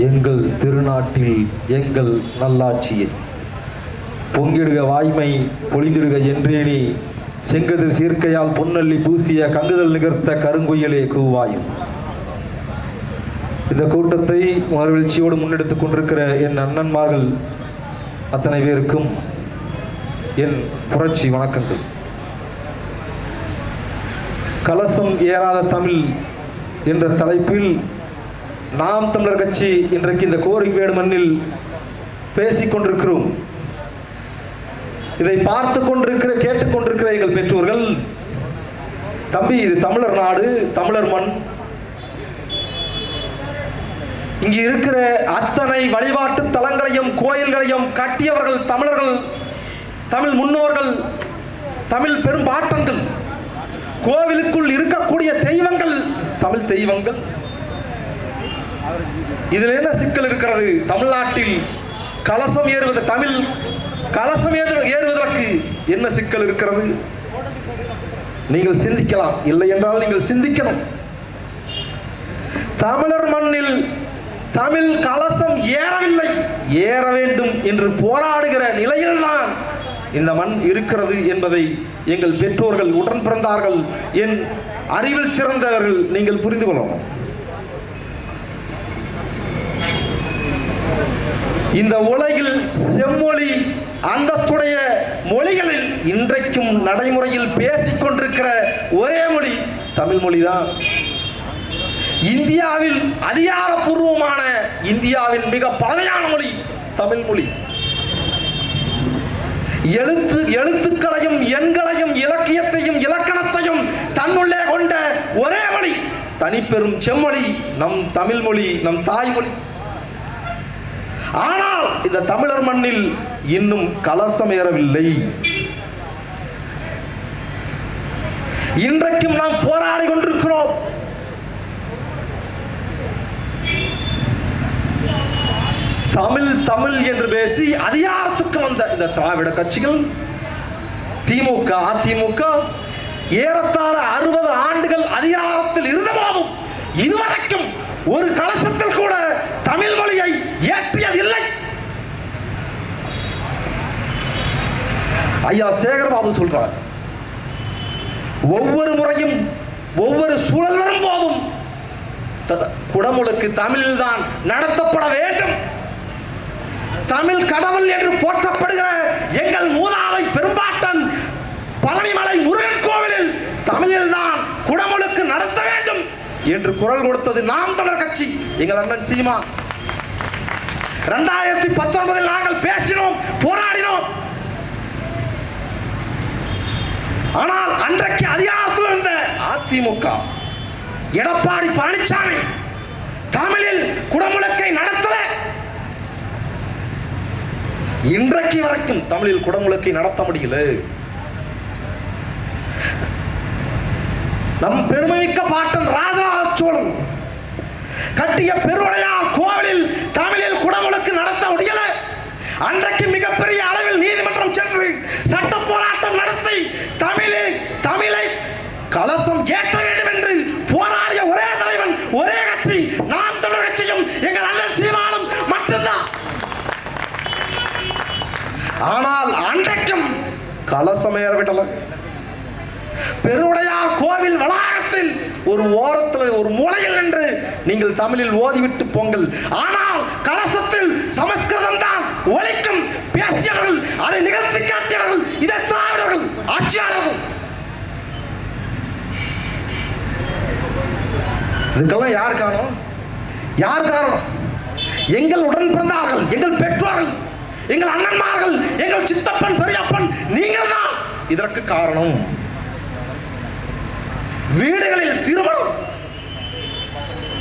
எங்கள் திருநாட்டில் எங்கள் நல்லாட்சியை. பொங்கிடுக வாய்மை பொழிந்திடுக என்றேனி. செங்கதிர் சீர்க்கையால் பொன்னல்லி பூசிய கங்குதல் நிகர்த்த கருங்குயிலே கூவாயும். இந்த கூட்டத்தை மறுவீழ்ச்சியோடு முன்னெடுத்து கொண்டிருக்கிற என் அண்ணன்மார்கள் அத்தனை பேருக்கும் என் புரட்சி வணக்கங்கள். கலசம் ஏறாத தமிழ் என்ற தலைப்பில் நாம் தமிழர் கட்சி இன்றைக்கு இந்த கோரிக்கை மண்ணில் பேசிக் கொண்டிருக்கிறோம். இதை பார்த்து கொண்டிருக்கிற கேட்டுக்கொண்டிருக்கிற எங்கள் பெற்றோர்கள் தம்பி இது தமிழர் நாடு தமிழர் மண். இங்கு இருக்கிற அத்தனை வழிபாட்டு தலங்களையும் கோயில்களையும் கட்டியவர்கள் தமிழர்கள் தமிழ் முன்னோர்கள் தமிழ் பெரும்பாட்டங்கள் கோவிலுக்குள் இருக்கக்கூடிய தெய்வங்கள் தமிழ் தெய்வங்கள். இதில் என்ன சிக்கல் இருக்கிறது? தமிழ்நாட்டில் கலசம் ஏறுவது தமிழ் கலசம் ஏறுவதற்கு என்ன சிக்கல் இருக்கிறது? நீங்கள் சிந்திக்கலாம். இல்லை என்றால் நீங்கள் சிந்திக்கணும். தமிழர் மண்ணில் தமிழ் கலசம் ஏறவில்லை. ஏற வேண்டும் என்று போராடுகிற நிலையில் தான் இந்த மண் இருக்கிறது என்பதை எங்கள் பெற்றோர்கள் உடன் பிறந்தார்கள். என் அறிவில் சிறந்தவர்கள் நீங்கள் புரிந்து கொள்ளணும் இந்த உலகில் செம்மொழி அந்தஸ்துடைய மொழிகளில் இன்றைக்கும் நடைமுறையில் பேசிக்கொண்டிருக்கிற ஒரே மொழி தமிழ் மொழிதான். இந்தியாவில் அதிகாரப்பூர்வமான இந்தியாவின் மிக பழமையான மொழி தமிழ் மொழி. எழுத்து எழுத்துக்களையும் எண்களையும் இலக்கியத்தையும் இலக்கணத்தையும் தன்னுள்ளே கொண்ட ஒரே மொழி தனிப்பெரும் செம்மொழி நம் தமிழ் மொழி நம் தாய்மொழி. ஆனால் இந்த தமிழர் மண்ணில் இன்னும் கலசம் ஏறவில்லை. இன்றைக்கும் நாம் போராடி கொண்டிருக்கிறோம். தமிழ் தமிழ் என்று பேசி அதிகாரத்துக்கு வந்த இந்த திராவிட கட்சிகள் திமுக அதிமுக ஏறத்தாழ அறுபது ஆண்டுகள் அதிகாரத்தில் இருந்தபோதும் இதுவரைக்கும் ஒரு கலசத்தில் கூட தமிழ் மொழியை ஐயா சேகர்பாபு சொல்றார். ஒவ்வொரு முறையும் ஒவ்வொரு சூழல் வரும்போதும் த- குடமுழுக்கு தமிழில்தான் நடத்தப்பட வேண்டும். தமிழ் கடவுள் என்று போற்றப்படுகிற எங்கள் மூதாவை பெரும்பாட்டன் பழனிமலை முருகன் கோவிலில் தமிழில் தான் குடமுழுக்கு நடத்த வேண்டும் என்று குரல் கொடுத்தது நாம் தமிழர் கட்சி எங்கள் அண்ணன் சீமா. இரண்டாயிரத்தி பத்தொன்பதில் நாங்கள் பேசினோம் போராடினோம். ஆனால் அன்றைக்கு அதிகாரத்தில் இருந்த அதிமுக எடப்பாடி பழனிசாமி தமிழில் குடமுழக்கை நடத்தல. இன்றைக்கு வரைக்கும் தமிழில் குடமுழக்கை நடத்த முடியல. நம் பெருமைமிக்க பாட்டன் ராஜராஜ சோழன் கட்டிய பெருவுடையார் கோவிலில் தமிழில் குடமுழுக்கு நடத்த முடியல. அன்றைக்கு மிகப்பெரிய அளவில் நீதிமன்றம் சென்று சட்ட போராட்டம் நடத்தி தமிழில் தமிழை கலசம் ஏற்ற வேண்டும் என்று போராடிய ஒரே தலைவன் ஒரே கட்சி. நாம் தமிழர் கட்சியும் எங்கள் அண்ணன் சீமானும் மட்டும்தான். ஆனால் அன்றைக்கும் கலசம் ஏறவிடல பெருவுடையார் கோவில் வளாகத்தில் ஒரு ஓரத்தில் ஒரு மூலையில் நின்று நீங்கள் தமிழில் ஓதிவிட்டு போங்கள். ஆனால் கலசத்தில் சமஸ்கிருதம் தான் ஒலிக்கும். பேசியவர்கள் அதை நிகழ்ச்சி காட்டியவர்கள் இதை சார்ந்தவர்கள் ஆட்சியாளர்கள். இதுக்கெல்லாம் யார் காரணம்? யார் காரணம்? எங்கள் உடன் பிறந்தார்கள் எங்கள் பெற்றோர்கள் எங்கள் அண்ணன்மார்கள் எங்கள் சித்தப்பன் பெரியப்பன் நீங்கள் தான். இதற்கு காரணம் வீடுகளில் திருமணம்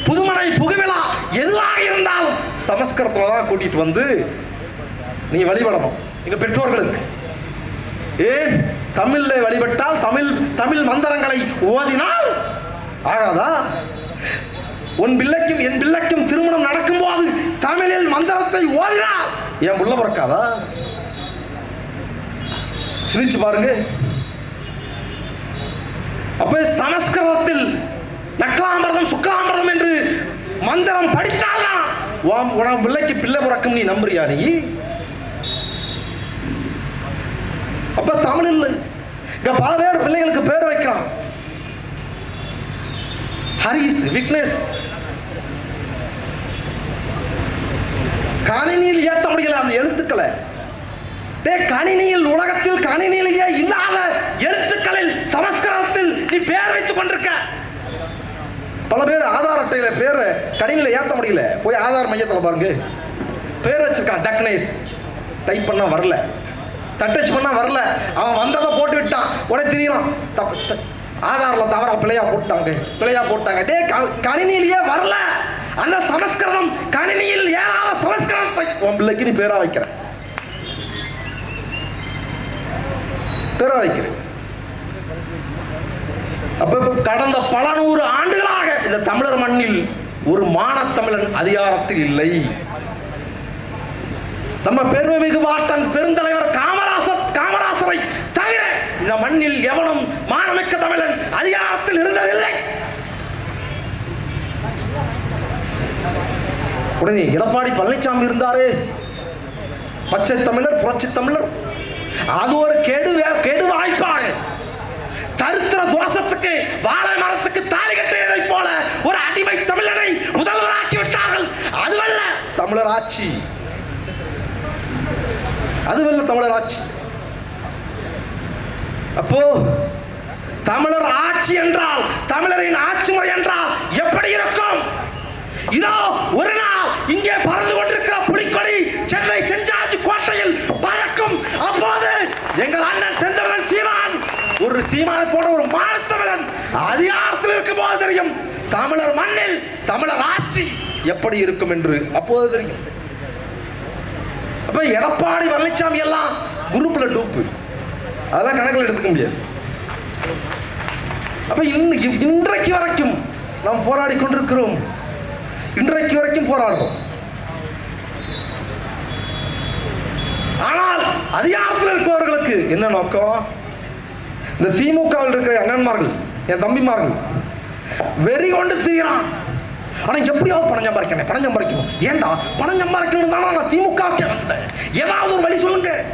புதுமனை புகுவிழா எதுவாக இருந்தாலும் சமஸ்கிருதத்தில் தான் கூட்டிட்டு வந்து நீ வழிபடணும். எங்கள் பெற்றோர்களுக்கு. ஏன்? தமிழில் வழிபட்டால் தமிழ் தமிழ் மந்திரங்களை ஓதினால் ஆகாதா? உன் பிள்ளைக்கும் என் பிள்ளைக்கும் திருமணம் நடக்கும்போது தமிழில் மந்திரத்தை ஓதினால் என் புள்ள பிறக்காதா? சிரிச்சு பாருங்க. அப்ப சமஸ்கிருதத்தில் நக்லாமிரதம் சுக்லாமிரதம் என்று மந்திரம் படித்தால்தான் உன் உன் பிள்ளைக்கு பிள்ளை பிறக்கும் நீ நம்புறியா நீ? அப்ப தமிழில் இங்க பல பேர் பிள்ளைகளுக்கு பேர் வைக்கிறான் ஹரிஸ் விக்னேஷ் கணினியில் ஏற்ற முடியல அந்த எழுத்துக்களை. டே கணினியில் உலகத்தில் கணினியிலேயே இல்லாத எழுத்துக்களில் சமஸ்கிருதத்தில் நீ பேர் வைத்துக் கொண்டிருக்க. பல பேர் ஆதார் அட்டையில பேர் கணினியில ஏத்த முடியல. போய் ஆதார் மையத்தில் பாருங்க. பேர் வச்சிருக்கான் டக்னேஸ் டைப் பண்ணா வரல. டச் பண்ணா வரல. அவன் வந்ததை போட்டு விட்டான். உடனே தெரியலாம் தப்பு. ஆதாரில் தவறாக பிழையாக போட்டாங்க. பிழையாக போட்டாங்க. டே கணினியிலேயே வரல. அந்த சமஸ்கிருதம் கணினியில் ஏறாத சமஸ்கிருதத்தை உன் பிள்ளைக்கு நீ பேராக வைக்கிற. பேராக வைக்கிறேன் அப்போ கடந்த பல நூறு ஆண்டுகளாக இந்த தமிழர் மண்ணில் ஒரு மானத்தமிழன் அதிகாரத்தில் இல்லை. நம்ம பெருமைமிகு வாட்டன் பெருந்தலைவர் காமராசர் காமராசரை தவிர இந்த மண்ணில் எவனும் மானமிக்க தமிழன் அதிகாரத்தில் இருந்ததில்லை. உடனே எடப்பாடி பழனிசாமி இருந்தாரு. பச்சை தமிழர் புரட்சி தமிழர். அது ஒரு கெடு கெடு வாய்ப்பாடு. தருத்திர தோஷத்துக்கு வாழை மரத்துக்கு தாலி கட்டியதை போல ஒரு அடிமை தமிழனை முதல்வராக்கி விட்டார்கள். அதுவல்ல தமிழர் ஆட்சி. அதுவல்ல தமிழர் ஆட்சி. அப்போ தமிழர் ஆட்சி என்றால் தமிழரின் ஆட்சி முறை என்றால் எப்படி இருக்கும்? இதோ ஒரு நாள் இங்கே பறந்து கொண்டிருக்கிற புலிக்கொடி சென்னை செஞ்சாஜி கோட்டையில் பறக்கும். அப்போது எங்கள் அண்ணன் செந்தமிழன் சீமான் ஒரு சீமானை போன்ற ஒரு மானத்தமிழன் அதிகாரத்தில் இருக்கும் போது தெரியும் தமிழர் மண்ணில் தமிழர் ஆட்சி எப்படி இருக்கும் என்று அப்போது தெரியும். அப்ப எடப்பாடி பழனிசாமி எல்லாம் குரூப்ல டூப்பு அதெல்லாம் கணக்கில் எடுத்துக்க முடியாது. அப்ப இன்- இன்றைக்கு வரைக்கும் நாம் போராடி கொண்டிருக்கிறோம். இன்றைக்கு வரைக்கும் போராடுறோம். ஆனால் அதிகாரத்தில் இருப்பவர்களுக்கு என்ன நோக்கம்? இந்த திமுகவில் இருக்கிற அண்ணன்மார்கள் என் தம்பிமார்கள் வெறி கொண்டு தீரான் ஆனா எப்படியாவது பணம் சம்பாதிக்கணும் பணம் சம்பாதிக்கணும். ஏன்டா பணம் சம்பாதிக்கணும் தானே நான் திமுகவுக்கே வந்தேன். ஏதாவது ஒரு வழி சொல்லுங்க.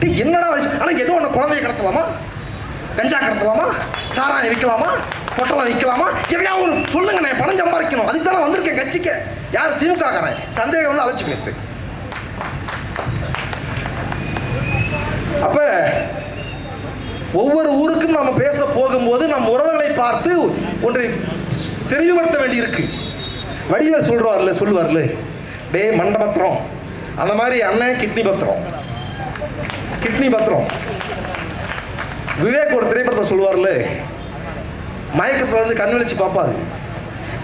என்னடா வழி சொல்~ ஆனா ஏதோ ஒன்று குழந்தைய கடத்தலாமா? கஞ்சா கடத்தலாமா? சாராயம் விற்கலாமா? பொட்டலம் விற்கலாமா? எதையா ஒரு சொல்லுங்க நான் பணம் சம்பாதிக்கணும். அதுக்கு தானே வந்திருக்கேன் கட்சிக்கு. யார் திமுக சந்தேகம் வந்து அழைச்சி பேசு. அப்ப ஒவ்வொரு ஊருக்கும் நம்ம பேச போகும்போது நம் உறவுகளை பார்த்து ஒன்றை தெளிவுபடுத்த வேண்டியிருக்கு. வடிவேல் சொல்றாருல சொல்லுவார்ல டே மண்டபத்திரம். அந்த மாதிரி அண்ணன் கிட்னி பத்திரம். கிட்னி பத்திரம். விவேக் ஒரு திரைப்படத்தை சொல்லுவார்ல? மயக்கத்தில் வந்து கண் வலிச்சு பார்ப்பாரு.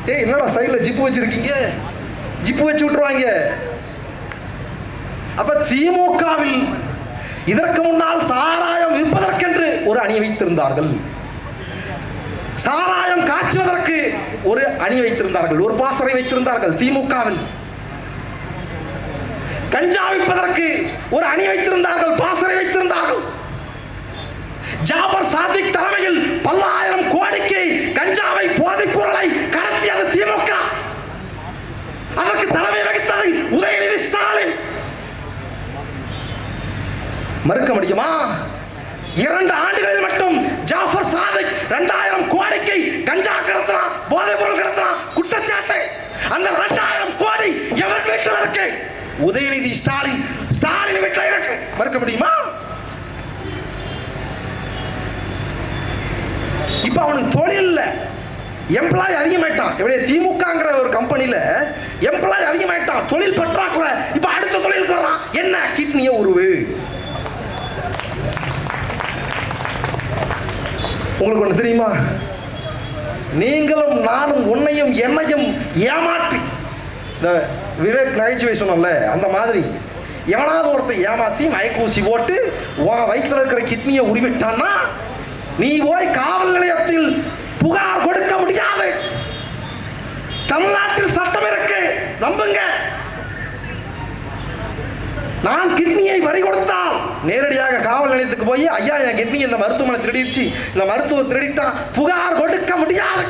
டேய் என்னடா சைடில் ஜிப்பு வச்சிருக்கீங்க? ஜிப்பு வச்சு விட்டுருவாங்க. அப்போ திமுகவில் இதற்கு முன்னால் சாராயம் விற்பதற்கென்று ஒரு அணி வைத்திருந்தார்கள். சாராயம் காய்ச்சுவதற்கு ஒரு அணி வைத்திருந்தார்கள். ஒரு பாசறை வைத்திருந்தார்கள் திமுகவில். கஞ்சா விற்பதற்கு ஒரு அணி வைத்திருந்தார்கள் பாசறை வைத்திருந்தார்கள். ஜாபர் சாதிக் தலைமையில் பல்லாயிரம் கோடிக்கு கஞ்சாவை போதைப் பொருளை கடத்தியது திமுக. அதற்கு தலைமை வகித்தது உதயநிதி ஸ்டாலின். மறுக்க முடியுமா? இரண்டு ஆண்டுகளில் மட்டும் ஜாஃபர் சாதிக் இரண்டாயிரம் கோடிக்கு கஞ்சா கடத்தினா போதைப் பொருள் கடத்தினா குற்றச்சாட்டு. அந்த இரண்டாயிரம் கோடி எவன் வீட்டில் இருக்கு? உதயநிதி ஸ்டாலின் ஸ்டாலின் வீட்டில் இருக்கு. மறுக்க முடியுமா? இப்போ அவனுக்கு தொழில் இல்லை. எம்ப்ளாய் அதிகமாயிட்டான். எப்படி திமுகங்கிற ஒரு கம்பெனியில் எம்ப்ளாய் அதிகமாயிட்டான். தொழில் பற்றாக்குறை. இப்போ அடுத்த தொழில் வர்றான். என்ன? கிட்னிய உருவு. உங்களுக்கு ஒன்று தெரியுமா? நீங்களும் நானும் உன்னையும் என்னையும் ஏமாற்றி. இந்த விவேக் நகைச்சுவை சொன்னோம்ல அந்த மாதிரி. எவனாவது ஒருத்தர் ஏமாத்தி மயக்கூசி போட்டு உன் வயிற்றுல இருக்கிற கிட்னியை உருவிட்டான்னா நீ போய் காவல் நிலையத்தில் புகார் கொடுக்க முடியாது. தமிழ்நாட்டில் சட்டம் இருக்கு நம்புங்க. நான் கிட்னியை வரி கொடுத்தால் நேரடியாக காவல் நிலையத்துக்கு போய் ஐயா என் கிட்னி இந்த மருத்துவமனை திருடிடுச்சு. இந்த மருத்துவ திருடிட்டா புகார் கொடுக்க முடியாது.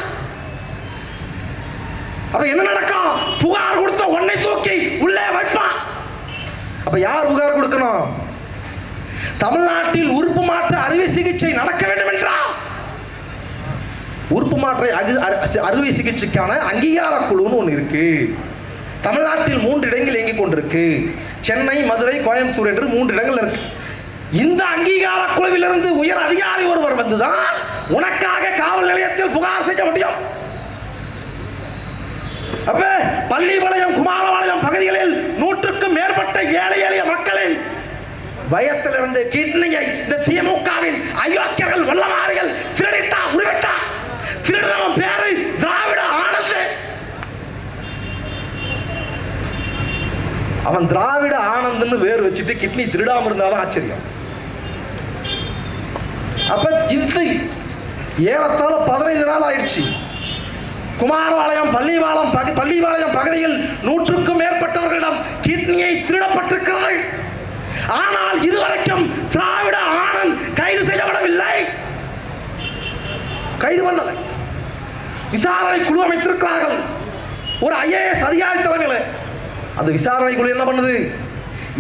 அப்ப என்ன நடக்கும்? புகார் கொடுத்த உன்னை தூக்கி உள்ளே வைப்பான். அப்ப யார் புகார் கொடுக்கணும்? தமிழ்நாட்டில் உறுப்பு மாற்று அறுவை சிகிச்சை நடக்க வேண்டும் என்றால் உறுப்பு மாற்ற அறு- அறுவை சிகிச்சைக்கான அங்கீகார குழுன்னு ஒன்று இருக்கு. தமிழ்நாட்டில் மூன்று இடங்கள் இயங்கிக் கொண்டிருக்கு. சென்னை மதுரை கோயம்புத்தூர் என்று மூன்று இடங்கள் இருக்கு. இந்த அங்கீகார குழுவிலிருந்து உயர் அதிகாரி ஒருவர் வந்துதான் உனக்காக காவல் நிலையத்தில் புகார் செய்ய முடியும். அப்ப பள்ளிபாளையம் குமாரபாளையம் பகுதிகளில் நூற்றுக்கும் மேற்பட்ட ஏழை எளிய மக்களின் பயத்திலிருந்து கிட்னியை இந்த திமுகவின் அயோக்கியர்கள் வல்லமாறுகள் திருடிட்டா உருவிட்டா? திருடவன் பேரு திராவிட ஆனந்து. அவன் திராவிட ஆனந்த்னு வேறு வச்சுட்டு கிட்னி திருடாம இருந்தாலும் ஆச்சரியம். அப்ப இந்த ஏறத்தாழ பதினைந்து நாள் ஆயிடுச்சு. குமாரபாளையம் பள்ளிபாளையம் பகு பள்ளிபாளையம் பகுதியில் நூற்றுக்கும் ஆனால் இதுவரைக்கும் திராவிட ஆனந்த் கைது செய்யப்படவில்லை. கைது பண்ணலை. விசாரணை குழு அமைத்திருக்கிறார்கள். ஒரு ஐஏஎஸ் அதிகாரித்தவர்களே அந்த விசாரணை குழு என்ன பண்ணுது?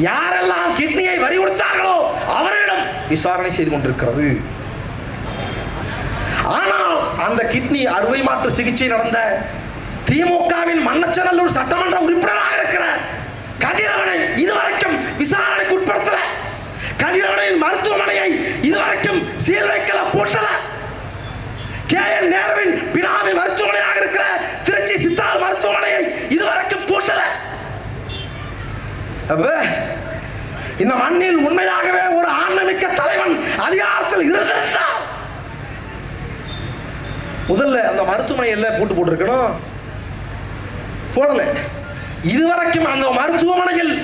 யாரெல்லாம் கிட்னியை வரி கொடுத்தார்களோ அவர்களிடம் விசாரணை செய்து கொண்டிருக்கிறது. ஆனால் அந்த கிட்னி அறுவை மாற்று சிகிச்சை நடந்த திமுகவின் மன்னச்சநல்லூர் சட்டமன்ற உறுப்பினராக இருக்கிற கதிரவனை இதுவரைக்கும் விசாரணைக்கு உட்படுத்தல கதிரவனின் மருத்துவமனையை இதுவரைக்கும் சீல் வைக்கல பூட்டல. கே என் நேருவின் பினாமி மருத்துவமனையாக இருக்கிற திருச்சி சித்தார் மருத்துவமனையை இதுவரைக்கும் பூட்டல. இந்த மண்ணில் உண்மையாகவே ஒரு ஆன்மமிக்க தலைவன் அதிகாரத்தில் இருந்திருந்தார் முதல்ல அந்த மருத்துவமனை எல்லாம் போட்டு போட்டிருக்கணும். போடல. இதுவரைக்கும் அந்த மருத்துவமனையில்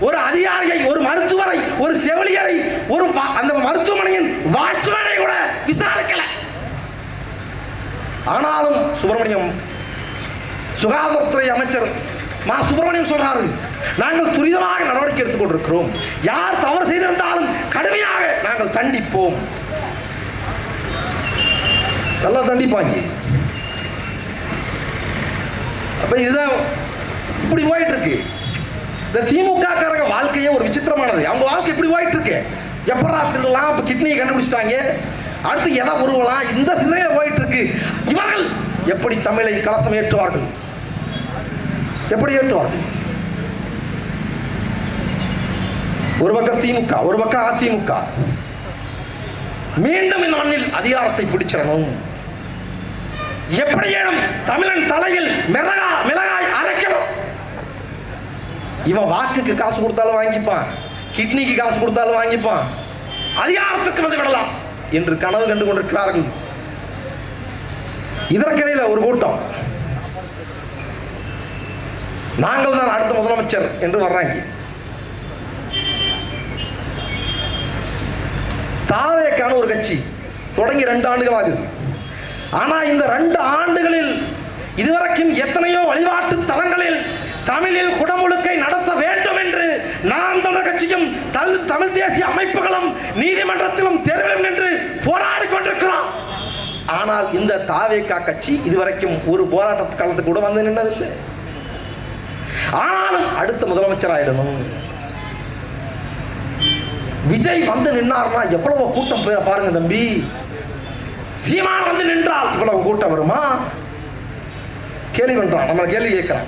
ஒரு அதிகாரியை ஒரு மருத்துவரை ஒரு செவிலியரை ஒரு அந்த மருத்துவமனையின் வாட்ச்மேனை கூட விசாரிக்கல. ஆனாலும் சுப்பிரமணியம் சுகாதாரத்துறை அமைச்சர் மா சுப்பிரமணியம் சொல்றாரு நாங்கள் துரிதமாக நடவடிக்கை எடுத்துக் கொண்டிருக்கிறோம். யார் தவறு செய்திருந்தாலும் கடுமையாக நாங்கள் தண்டிப்போம். நல்லா தண்டிப்பாங்க. அப்ப இதுதான் இப்படி போயிட்டு இருக்கு. இந்த திமுக காரங்க வாழ்க்கையே ஒரு விசித்திரமானது. அவங்க வாழ்க்கை இப்படி போயிட்டு இருக்கு எப்படா திருடலாம்? இப்போ கிட்னியை கண்டுபிடிச்சிட்டாங்க. அடுத்து எதை உருவலாம்? இந்த சிந்தனையில போயிட்டு இருக்கு இவர்கள் எப்படி தமிழை கலசம் ஏற்றுவார்கள்? எப்படி ஏற்றுவார்கள்? ஒரு பக்கம் திமுக ஒரு பக்கம் அதிமுக. மீண்டும் இந்த மண்ணில் அதிகாரத்தை பிடிச்சிடணும். எப்படியேனும் தமிழன் தலையில் மிளகா மிளகா இவன் வாக்குக்கு காசு கொடுத்தாலும் வாங்கிப்பான். கிட்னிக்கு காசு கொடுத்தாலும் வாங்கிப்பான். அதிகாரத்துக்கு வந்து விடலாம்? என்று கனவு கண்டு கொண்டிருக்கிறார்கள். இதற்கிடையில் ஒரு கூட்டம். நாங்கள் தான் அடுத்த முதலமைச்சர் என்று வர்றாங்க. தாவேக்கான ஒரு கட்சி தொடங்கி ரெண்டு ஆண்டுகள் ஆகுது. ஆனா இந்த ரெண்டு ஆண்டுகளில் இதுவரைக்கும் எத்தனையோ வழிபாட்டு தலங்களில் தமிழில் குடமுழுக்கை நடத்த வேண்டும் என்று நாம் தமிழர் கட்சியும் தல் தமிழ் தேசிய அமைப்புகளும் நீதிமன்றத்திலும் தேர்விலும் என்று போராடி கொண்டிருக்கிறோம். ஆனால் இந்த தாவேக்கா கட்சி இதுவரைக்கும் ஒரு போராட்ட காலத்துக்கு கூட வந்து நின்றதில்லை. ஆனாலும் அடுத்த முதலமைச்சராயிடணும். விஜய் வந்து நின்னார்னா எவ்வளவு கூட்டம் பாருங்க தம்பி. சீமான் வந்து நின்றால் இவ்வளவு கூட்டம் வருமா? கேள்வி பண்றான். நம்ம கேள்வி கேட்கிறான்.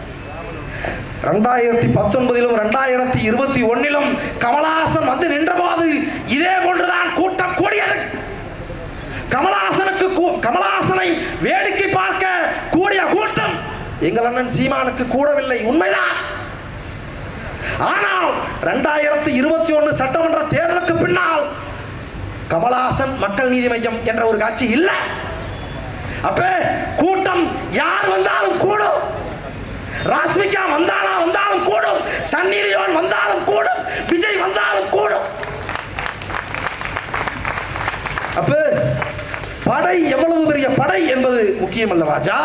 ரெண்டாயிரத்தி பத்தொன்பதிலும் ரெண்டாயிரத்தி இருபத்தி ஒன்னிலும் கமலஹாசன் வந்து நின்றபோது இதே போன்றுதான் கூட்டம் கூடியது. கமலஹாசனுக்கு கமலஹாசனை வேடிக்கை பார்க்க கூடிய கூட்டம் எங்கள் அண்ணன் சீமானுக்கு கூடவில்லை உண்மைதான். ஆனால் ரெண்டாயிரத்தி இருபத்தி ஒன்று சட்டமன்ற தேர்தலுக்கு பின்னால் கமலஹாசன் மக்கள் நீதி மையம் என்ற ஒரு காட்சி இல்லை. அப்ப கூட்டம் யார் வந்தாலும் கூடும். ராஸ்மிகா வந்த வந்தாலும் கூடும். சன்னிலியோன் வந்தாலும் கூடும். விஜய் வந்தாலும் கூடும். அப்ப படை எவ்வளவு பெரிய படை என்பது முக்கியம் அல்ல ராஜா.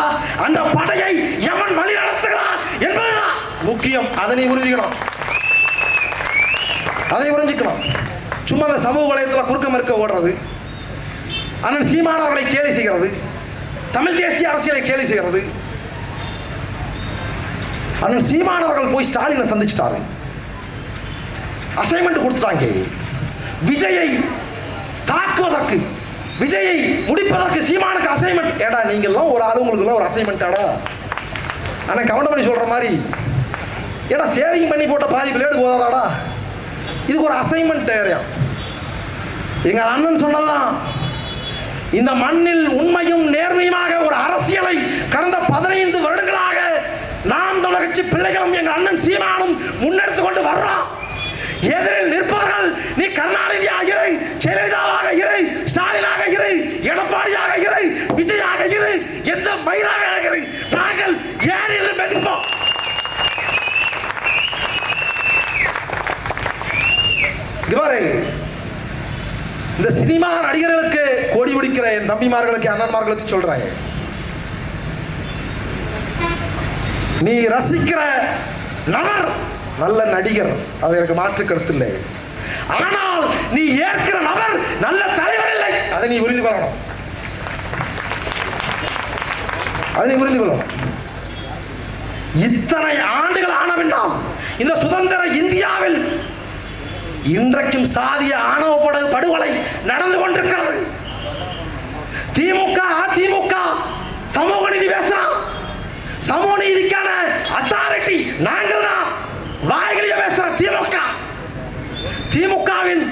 அந்த படையை எவன் வழி நடத்துகிறான் என்பதுதான் முக்கியம். அதனை உறுதிக்கணும் அதை உறிஞ்சிக்கணும் சும்மா அந்த சமூக வலயத்தில் குறுக்க மறுக்க ஓடுறது. அண்ணன் சீமானவர்களை கேலி செய்கிறது. தமிழ் தேசிய அரசியலை கேலி செய்கிறது. அண்ணன் சீமானவர்கள் போய் ஸ்டாலினை சந்திச்சிட்டாரு. அசைன்மெண்ட் கொடுத்துட்டாங்க. விஜயை தாக்குவதற்கு விஜயை முடிப்பதற்கு சீமானுக்கு அசைன்மெண்ட் ஏடா நீங்கெல்லாம் ஒரு ஆள் உங்களுக்குலாம் ஒரு அசைன்மெண்ட்டாடா ஆனால் கவனம் பண்ணி சொல்கிற மாதிரி. ஏடா சேவிங் பண்ணி போட்ட பாதி பிளேடு போதாதாடா. இதுக்கு ஒரு அசைன்மெண்ட் ஏரியா எங்கள் அண்ணன் சொன்னதுதான். இந்த மண்ணில் உண்மையும் நேர்மையுமாக ஒரு அரசியலை கடந்த பதினைந்து வருடங்களாக நாம் பிள்ளைகளும் எங்கள் அண்ணன் சீமானும் முன்னெடுத்து கொண்டு வர்றோம் எதிரில் நிற்பவர்கள் நீ கருணாநிதியாக இரு ஜெயலலிதாவாக இரு ஸ்டாலினாக இரு எடப்பாடியாக இரு விஜயாக இரு எந்த மயிலாக இரு நாங்கள் ஏரியில் மெதிப்போம். இங்க இந்த சினிமா நடிகர்களுக்கு கோடி பிடிக்கிற என் தம்பிமார்களுக்கு அண்ணன்மார்களுக்கு சொல்றாங்க. நீ ரசிக்கிற நபர் நல்ல நடிகர். அது எனக்கு மாற்று கருத்து இல்லை. ஆனால் நீ ஏற்கிற நபர் நல்ல தலைவர் இல்லை. அதை நீ புரிந்து கொள்ளணும். அதை நீ புரிந்து கொள்ளணும். இத்தனை ஆண்டுகள் ஆன இந்த சுதந்திர இந்தியாவில் இன்றைக்கும் சாதிய ஆணவ படு- படுகொலை நடந்து கொண்டிருக்கிறது. திமுக அதிமுக சமூக நீதி பேசுறான் சமூக நீதிக்கான அத்தாரிட்டி நாங்கள் தான் வாய்களிய பேசுற திமுக. திமுகவின்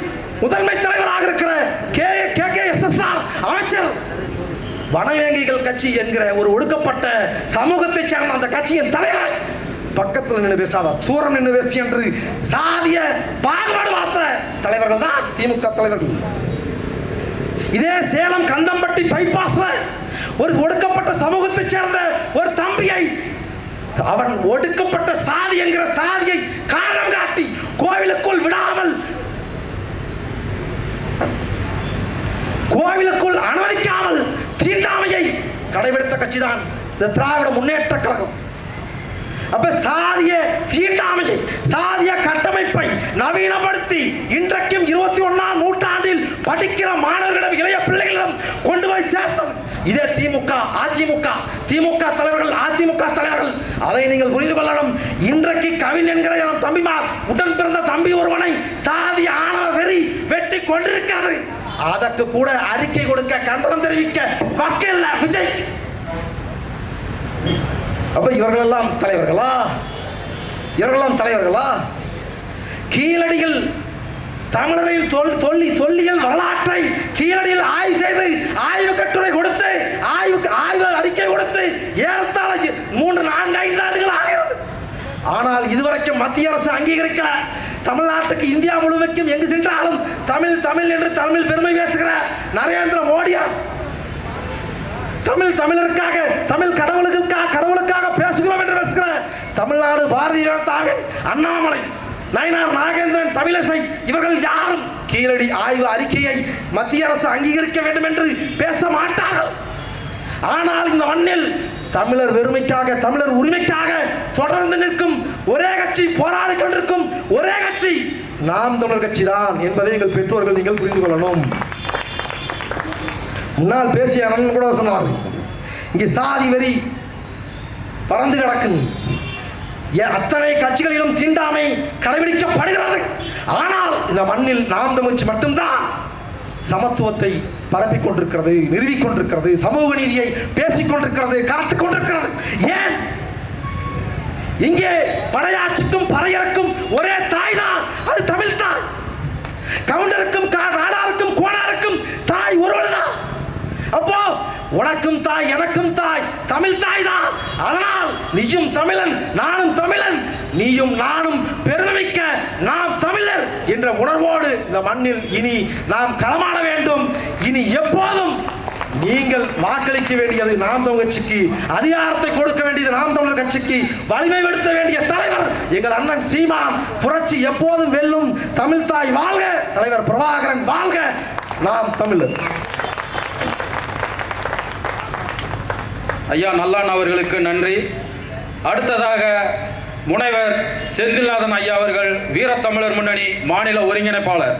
முதன்மை தலைவராக இருக்கிற K K K S S R அமைச்சர் வனவேங்கிகள் கட்சி என்கிற ஒரு ஒடுக்கப்பட்ட சமூகத்தை சேர்ந்த அந்த கட்சியின் தலைவர் பக்கத்தில் நின்று பேசாத தூரம் நின்று பேசி என்று சாதிய பாகுபாடு மாத்திர தலைவர்கள் தான் திமுக தலைவர்கள். இதே சேலம் கந்தம்பட்டி பைபாஸ்ல ஒரு ஒடுக்கப்பட்ட சமூகத்தை சேர்ந்த ஒரு தம்பியை அவன் ஒடுக்கப்பட்ட சாதி என்கிற சாதியை காரணம் காட்டி கோவிலுக்குள் விடாமல் கோவிலுக்குள் அனுமதிக்காமல் தீண்டாமையை கடைபிடித்த கட்சிதான் இந்த திராவிட முன்னேற்ற கழகம். அப்ப சாதிய தீண்டாமையை சாதிய கட்டமைப்பை நவீனப்படுத்தி இன்றைக்கும் இருபத்தி ஒன்னாம் நூற்றாண்டில் படிக்கிற மாணவர்களிடம் இளைய பிள்ளைகளிடம் கொண்டு போய் சேர்த்தது. இதே திமுக அதிமுக திமுக தலைவர்கள் அதிமுக தலைவர்கள் அதை நீங்கள் புரிந்து கொள்ளணும். இன்றைக்கு கவின் என்கிற என் தம்பிமார் உடன் பிறந்த தம்பி ஒருவனை சாதி ஆணவ வெறி வெட்டி கொண்டிருக்கிறது அதற்கு கூட அறிக்கை கொடுக்க கண்டனம் தெரிவிக்க வக்கீல் விஜய். அப்ப இவர்களெல்லாம் தலைவர்களா? இவர்களெல்லாம் தலைவர்களா? கீழடியில் தமிழரின் தொல் தொல்லி தொல்லியல் வரலாற்றை கீழடியில் ஆய்வு செய்து ஆய்வு கட்டுரை கொடுத்து ஆய்வு ஆய்வு அறிக்கை கொடுத்து ஏறத்தாழ மூன்று நான்கு ஐந்து ஆண்டுகள் ஆகிறது. ஆனால் இதுவரைக்கும் மத்திய அரசு அங்கீகரிக்கல. தமிழ்நாட்டுக்கு இந்தியா முழுமைக்கும் எங்கு சென்றாலும் தமிழ் தமிழ் என்று தமிழ் பெருமை பேசுகிற நரேந்திர மோடி அரசு. தமிழ் தமிழருக்காக தமிழ் கடவுளுக்காக கடவுளுக்காக பேசுகிறோம் என்று பேசுகிற தமிழ்நாடு பாரதிய ஜனதாவின் அண்ணாமலை. நயனார் நாகேந்திரன் தமிழிசை இவர்கள் யாரும் கீழடி ஆய்வு அறிக்கையை மத்திய அரசு அங்கீகரிக்க வேண்டும் என்று பேச மாட்டார்கள். ஆனால் இந்த மண்ணில் தமிழர் வெறுமைக்காக தமிழர் உரிமைக்காக தொடர்ந்து நிற்கும் ஒரே கட்சி போராடி கொண்டிருக்கும் ஒரே கட்சி நாம் தமிழர் கட்சி தான் என்பதை எங்கள் பெற்றோர்கள் நீங்கள் புரிந்து கொள்ளணும். முன்னால் பேசிய அண்ணன் கூட சொன்னார் இங்கே சாதி வெறி பறந்து கிடக்கும் அத்தனை கட்சிகளிலும் தீண்டாமை கடைபிடிக்கப்படுகிறது? ஆனால் இந்த மண்ணில் நாம் தமிழ்ச்சி மட்டும்தான் சமத்துவத்தை பரப்பிக் கொண்டிருக்கிறது நிறுவிக் கொண்டிருக்கிறது சமூக நீதியை பேசிக் கொண்டிருக்கிறது காத்துக் கொண்டிருக்கிறது. ஏன்? இங்கே படையாட்சிக்கும் பறையருக்கும் ஒரே தாய் தான் அது தமிழ் தாய் கவுண்டருக்கும் கா- நாடாருக்கும் கோணாருக்கும் தாய் ஒருவள் தான் அப்போ உனக்கும் தாய் எனக்கும் தாய் தமிழ் தாய் தான். அதனால் நீயும் தமிழன் நானும் தமிழன். நீயும் நானும் பெருமிக்க நாம் தமிழர் என்ற உணர்வோடு இந்த மண்ணில் இனி நாம் களமாட வேண்டும். இனி எப்போதும் நீங்கள் வாக்களிக்க வேண்டியது நாம் தமிழ் கட்சிக்கு அதிகாரத்தை கொடுக்க வேண்டியது நாம் தமிழர் கட்சிக்கு வலிமைப்படுத்த வேண்டிய தலைவர் எங்கள் அண்ணன் சீமான். புரட்சி எப்போதும் வெல்லும் தமிழ் தாய் வாழ்க தலைவர் பிரபாகரன் வாழ்க நாம் தமிழர். ஐயா நல்லான் அவர்களுக்கு நன்றி. அடுத்ததாக முனைவர் செந்தில்நாதன் ஐயா அவர்கள் வீரத்தமிழர் முன்னணி மாநில ஒருங்கிணைப்பாளர்.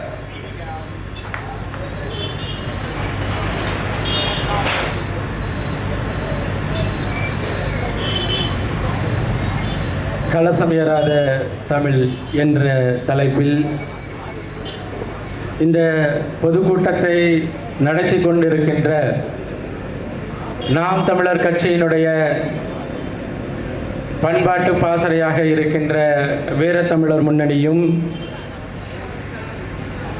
கலசமேறாத தமிழ் என்ற தலைப்பில் இந்த பொதுக்கூட்டத்தை நடத்தி கொண்டிருக்கின்ற நாம் தமிழர் கட்சியினுடைய பண்பாட்டு பாசறையாக இருக்கின்ற வீரத்தமிழர் முன்னணியும்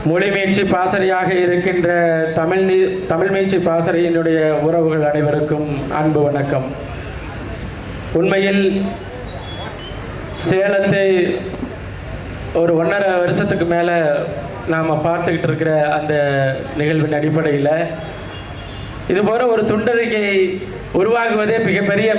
மொழிமீச்சு பாசறையாக இருக்கின்ற தமிழ் நீ தமிழ் பாசறையினுடைய உறவுகள் அனைவருக்கும் அன்பு வணக்கம். உண்மையில் சேலத்தை ஒரு ஒன்றரை வருஷத்துக்கு மேலே நாம் பார்த்துக்கிட்டு இருக்கிற அந்த நிகழ்வின் அடிப்படையில் இது ஒரு துண்டறிக்கையை உருவாக்குவதே மிகப்பெரிய